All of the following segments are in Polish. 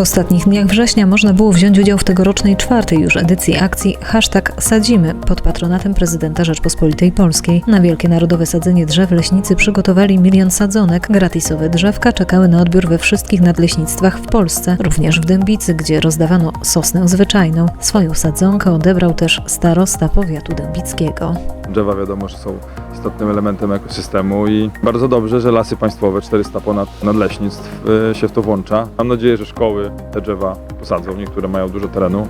ostatnich dniach września można było wziąć udział w tegorocznej czwartej już edycji akcji Hashtag Sadzimy pod patronatem prezydenta Rzeczpospolitej Polskiej. Na Wielkie Narodowe Sadzenie Drzew leśnicy przygotowali milion sadzonek. Gratisowe drzewka czekały na odbiór we wszystkich nadleśnictwach w Polsce, również w Dębicy, gdzie rozdawano sosnę zwyczajną. Swoją sadzonkę odebrał też starosta powiatu dębickiego. Drzewa wiadomo, że są istotnym elementem ekosystemu i bardzo dobrze, że lasy państwowe, 400 ponad nadleśnictw y, się w to włącza. Mam nadzieję, że szkoły te drzewa posadzą, niektóre mają dużo terenu,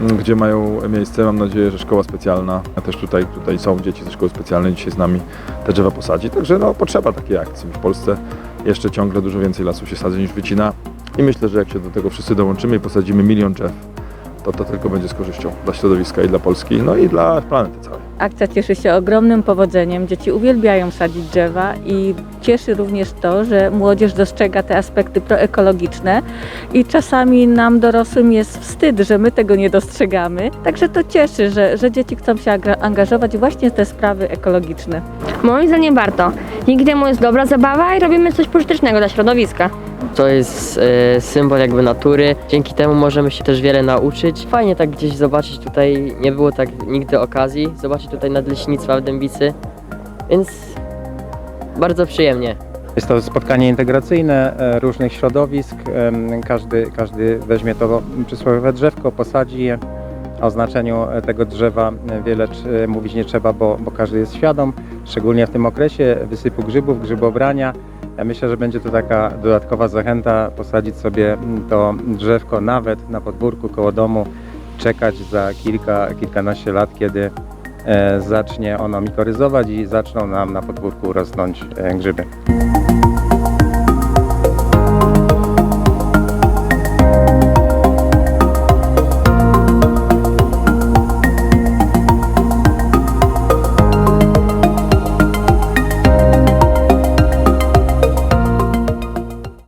mm, gdzie mają miejsce. Mam nadzieję, że szkoła specjalna, a też tutaj, tutaj są dzieci ze szkoły specjalnej, dzisiaj z nami te drzewa posadzi. Także no, potrzeba takiej akcji. W Polsce jeszcze ciągle dużo więcej lasów się sadzi niż wycina i myślę, że jak się do tego wszyscy dołączymy i posadzimy milion drzew, to to tylko będzie z korzyścią dla środowiska i dla Polski, no i dla planety całej. Akcja cieszy się ogromnym powodzeniem. Dzieci uwielbiają sadzić drzewa i cieszy również to, że młodzież dostrzega te aspekty proekologiczne i czasami nam dorosłym jest wstyd, że my tego nie dostrzegamy. Także to cieszy, że, że dzieci chcą się angażować właśnie w te sprawy ekologiczne. Moim zdaniem warto. Dzięki temu jest dobra zabawa i robimy coś pożytecznego dla środowiska. To jest e, symbol jakby natury. Dzięki temu możemy się też wiele nauczyć. Fajnie tak gdzieś zobaczyć tutaj, nie było tak nigdy okazji, zobaczyć tutaj nadleśnictwa w Dębicy, więc bardzo przyjemnie. Jest to spotkanie integracyjne e, różnych środowisk. Każdy, każdy weźmie to przysłowiowe drzewko, posadzi je. O znaczeniu e, tego drzewa e, wiele mówić nie trzeba, bo, bo każdy jest świadom, szczególnie w tym okresie wysypu grzybów, grzybobrania. Ja myślę, że będzie to taka dodatkowa zachęta posadzić sobie to drzewko nawet na podwórku koło domu, czekać za kilka, kilkanaście lat, kiedy e, zacznie ono mikoryzować i zaczną nam na podwórku rosnąć e, grzyby.